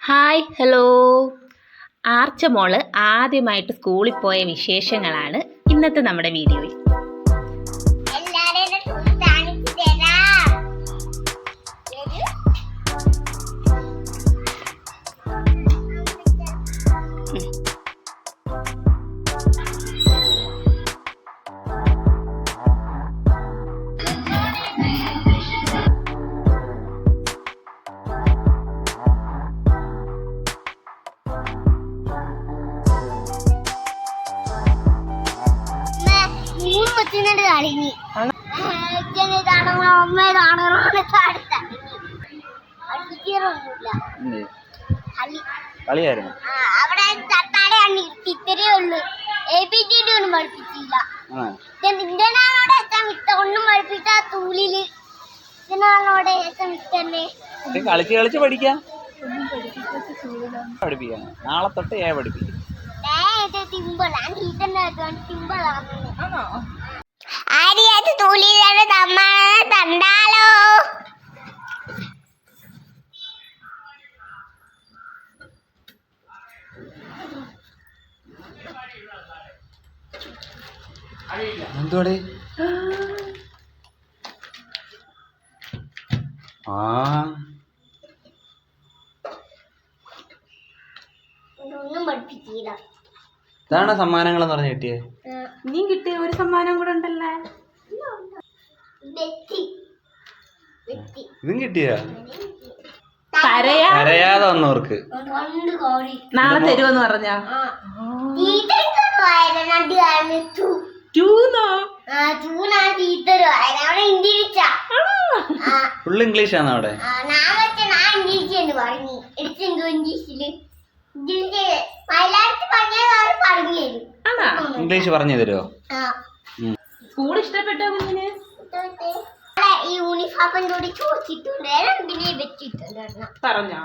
Hi hello. Archa മോൾ ആദ്യമായിട്ട് സ്കൂളിൽ പോയ വിശേഷങ്ങളാണ് ഇന്നത്തെ നമ്മുടെ വീഡിയോയിൽ. അമ്മയെ കളിയായിരുന്നു? ആ, അവിടെ ഉള്ളു. എ ടി ഡി ഒന്നും പഠിപ്പിച്ചില്ല. ആ ഇതിനാണോടെ എത്താൻ വിത്ത ഒന്നും പഠിപ്പിച്ച തൂലിൽ. ഇതിനാണോടെ എത്താൻ വിത്തന്നെ ഇത് കളിച്ച് കളിച്ച് പഠിക്കാം. പഠിപ്പിക്കാം. നാളെ തൊട്ട് ഏ പഠിപ്പിക്കും. ടീച്ചറിന്റെ തൂലിലാണ് തമ്മ തണ്ടാലോ എന്തോടെ ആ. ഇതാണ് സമ്മാനങ്ങൾ എന്ന് പറഞ്ഞ് കിട്ടിയേ? നീ കിട്ടിയ ഒരു സമ്മാനം കൂടെ ഉണ്ടല്ലേ? ഇതും കിട്ടിയ? കരയാ കരയാതെ വന്നവർക്ക്. നാളെ തരുമെന്ന് പറഞ്ഞാ? ഇംഗ്ലീഷാ ആ ഫുൾ ഇംഗ്ലീഷ്. ആണോ? അവിടെ? ഇംഗ്ലീഷ് പറഞ്ഞു തരുമോ സ്കൂൾ ഇഷ്ടപ്പെട്ടോ കുഞ്ഞിന്? യൂണിഫോമിന്റെ കൂടി ചോദിച്ചിട്ടുണ്ട് രണ്ടിനെ വെച്ചിട്ടുണ്ട്. പറഞ്ഞോ.